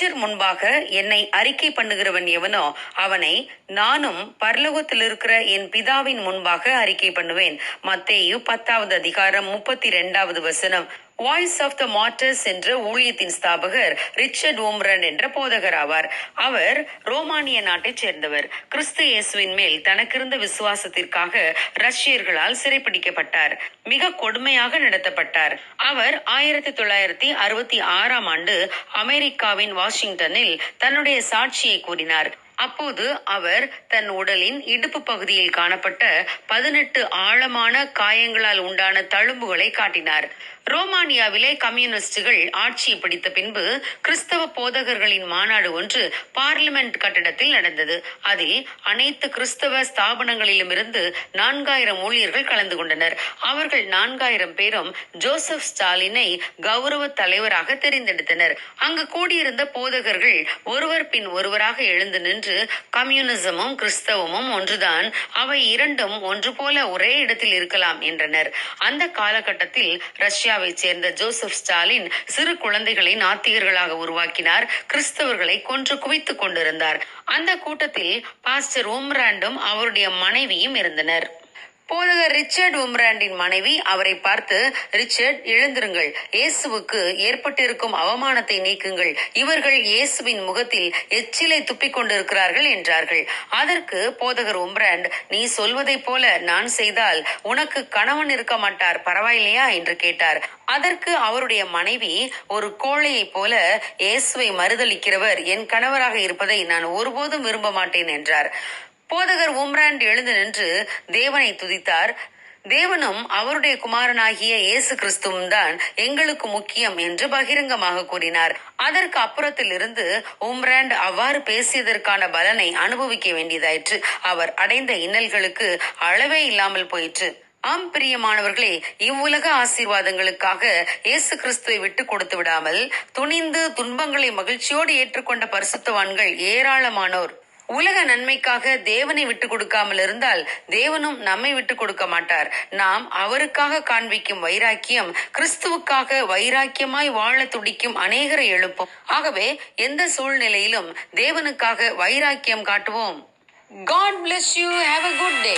மனுஷர் முன்பாக என்னை அறிக்கை பண்ணுகிறவன் எவனோ அவனை நானும் பரலோகத்தில் இருக்கிற என் பிதாவின் முன்பாக அறிக்கை பண்ணுவேன். மத்தேயு பத்தாவது அதிகாரம் முப்பத்தி இரண்டாவது வசனம். வாய்ஸ் ஆஃப் த மார்டர்ஸ் என்ற ஊழியத்தின் ஸ்தாபகர் ரிச்சர்ட் ஓம்ரன் என்ற போதகர் ஆவார் அவர் ரோமானிய நாட்டைச் சேர்ந்தவர். கிறிஸ்து இயேசுவின் மேல் தனக்கிருந்த விசுவாசத்திற்காக ரஷ்யர்களால் சிறைப்பிடிக்கப்பட்டார். மிக கொடுமையாக நடத்தப்பட்டார். அவர் ஆயிரத்தி தொள்ளாயிரத்தி அறுபத்தி ஆறாம் ஆண்டு அமெரிக்காவின் வாஷிங்டனில் தன்னுடைய சாட்சியை கூறினார். அப்போது அவர் தன் உடலின் இடுப்பு பகுதியில் காணப்பட்ட பதினெட்டு ஆழமான காயங்களால் உண்டான தழும்புகளை காட்டினார். ரோமானியாவிலே கம்யூனிஸ்டுகள் ஆட்சியை பிடித்த பின்பு கிறிஸ்தவ போதகர்களின் மாநாடு ஒன்று பார்லிமெண்ட் கட்டடத்தில் நடந்தது. அதில் அனைத்து கிறிஸ்தவ ஸ்தாபனங்களிலுமிருந்து நான்காயிரம் ஊழியர்கள் கலந்து கொண்டனர். அவர்கள் நான்காயிரம் பேரும் ஜோசப் ஸ்டாலினை கௌரவ தலைவராக தெரிந்தெடுத்தனர். அங்கு கூடியிருந்த போதகர்கள் ஒருவர் பின் ஒருவராக எழுந்து நின்று கம்யூனிசமும் கிறிஸ்தவமும் ஒன்றுதான். அவை இரண்டும் ஒன்று போல ஒரே இடத்தில் இருக்கலாம் என்றனர். அந்த காலகட்டத்தில் ரஷ்யாவைச் சேர்ந்த ஜோசப் ஸ்டாலின் சிறு குழந்தைகளை நாத்திகர்களாக உருவாக்கினார். கிறிஸ்தவர்களை கொன்று குவித்துக் கொண்டிருந்தார். அந்த கூட்டத்தில் பாஸ்டர் ஓம்ராண்டும் அவருடைய மனைவியும் இருந்தனர். போதகர் ரிச்சர்ட் உம்ராண்டின் மனைவி அவரை பார்த்து ரிச்சர்ட் எழுந்திருங்கள். இயேசுவுக்கு ஏற்பட்டிருக்கும் அவமானத்தை நீக்குங்கள். இவர்கள் இயேசுவின் முகத்தில் எச்சிலை துப்பிக் கொண்டிருக்கிறார்கள் என்றார்கள். அதற்கு போதகர் உம்ராண்ட் நீ சொல்வதைப் போல நான் செய்தால் உனக்கு கணவன் இருக்க மாட்டார் பரவாயில்லையா? என்று கேட்டார். அதற்கு அவருடைய மனைவி ஒரு கோழையைப் போல இயேசுவை மறுதளிக்கிறவர் என் கணவராக இருப்பதை நான் ஒருபோதும் விரும்ப மாட்டேன் என்றார். போதகர் உம்ராண்ட் எழுந்து நின்று தேவனை துதித்தார். தேவனும் அவருடைய குமாரனாகிய இயேசு கிறிஸ்துவும் தான் எங்களுக்கு முக்கியம் என்று பகிரங்கமாக கூறினார். அதற்கு அப்புறத்தில் இருந்து உம்ராண்ட் அவ்வாறு பேசியதற்கான பலனை அனுபவிக்க வேண்டியதாயிற்று. அவர் அடைந்த இன்னல்களுக்கு அளவே இல்லாமல் போயிற்று. ஆம் பிரியமானவர்களே இவ்வுலக ஆசீர்வாதங்களுக்காக இயேசு கிறிஸ்துவை விட்டு கொடுத்து விடாமல் துணிந்து துன்பங்களை மகிழ்ச்சியோடு ஏற்றுக்கொண்ட பரிசுத்தவான்கள் ஏராளமானோர். உலக நன்மைக்காக தேவனை விட்டு கொடுக்காமல் இருந்தால் தேவனும் நம்மை விட்டு கொடுக்க மாட்டார். நாம் அவருக்காக காண்பிக்கும் வைராக்கியம் கிறிஸ்துவுக்காக வைராக்கியமாய் வாழ துடிக்கும் அநேகரை எழுப்பும். ஆகவே எந்த சூழ்நிலையிலும் தேவனுக்காக வைராக்கியம் காட்டுவோம். God bless you have a good day